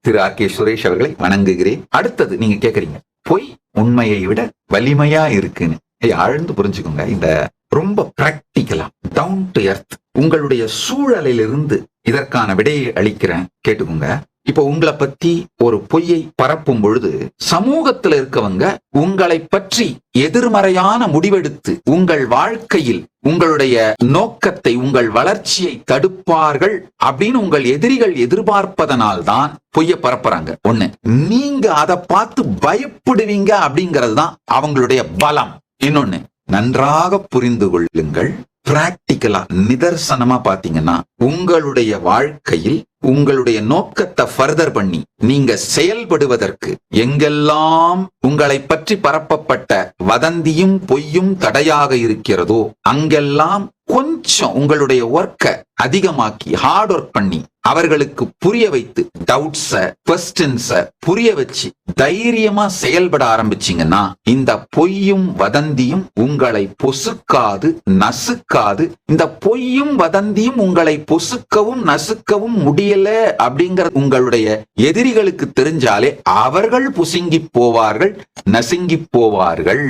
திரு R K Suresh அவர்களை வணங்குகிறேன். அடுத்தது நீங்க கேக்குறீங்க பொய் உண்மையை விட வலிமையா இருக்குன்னு. ஏய், ஆழ்ந்து புரிஞ்சுக்கோங்க இந்த ரொம்ப பிராக்டிக்கலா டவுன் டு எர்த் உங்களுடைய சூழலிலிருந்து இதற்கான விடையை அளிக்கிறேன். கேட்டுக்கோங்க இப்போ உங்களை பத்தி ஒரு பொய்யை பரப்பும் பொழுது சமூகத்துல இருக்கவங்க உங்களை பற்றி எதிர்மறையான முடிவெடுத்து உங்கள் வாழ்க்கையில் உங்களுடைய நோக்கத்தை உங்கள் வளர்ச்சியை தடுப்பார்கள் அப்படின்னு உங்கள் எதிரிகள் எதிர்பார்ப்பதனால் தான் பொய்ய பரப்புறாங்க. ஒண்ணு நீங்க அதை பார்த்து பயப்படுவீங்க அப்படிங்கிறது தான் அவங்களுடைய பலம். இன்னொன்னு நன்றாக புரிந்து கொள்ளுங்கள். பிராக்டிக்கலா நிதர்சனமா பாத்தீங்கன்னா உங்களுடைய வாழ்க்கையில் உங்களுடைய நோக்கத்தை ஃபர்தர் பண்ணி நீங்க செயல்படுவதற்கு எங்கெல்லாம் உங்களை பற்றி பரப்பப்பட்ட வதந்தியும் பொய்யும் தடையாக இருக்கிறதோ அங்கெல்லாம் கொஞ்சம் உங்களுடைய ஒர்க்கை அதிகமாக்கி ஹார்ட் ஒர்க் பண்ணி அவர்களுக்கு புரிய வைத்து டவுட்ஸ கொஸ்டின்ஸ புரிய வச்சு தைரியமா செயல்பட ஆரம்பிச்சீங்கன்னா இந்த பொய்யும் வதந்தியும் உங்களை பொசுக்காது நசுக்காது. இந்த பொய்யும் வதந்தியும் உங்களை பொசுக்கவும் நசுக்கவும் முடியல அப்படிங்கிற உங்களுடைய எதிரிகளுக்கு தெரிஞ்சாலே அவர்கள் புசுங்கி போவார்கள் நசுங்கி போவார்கள்.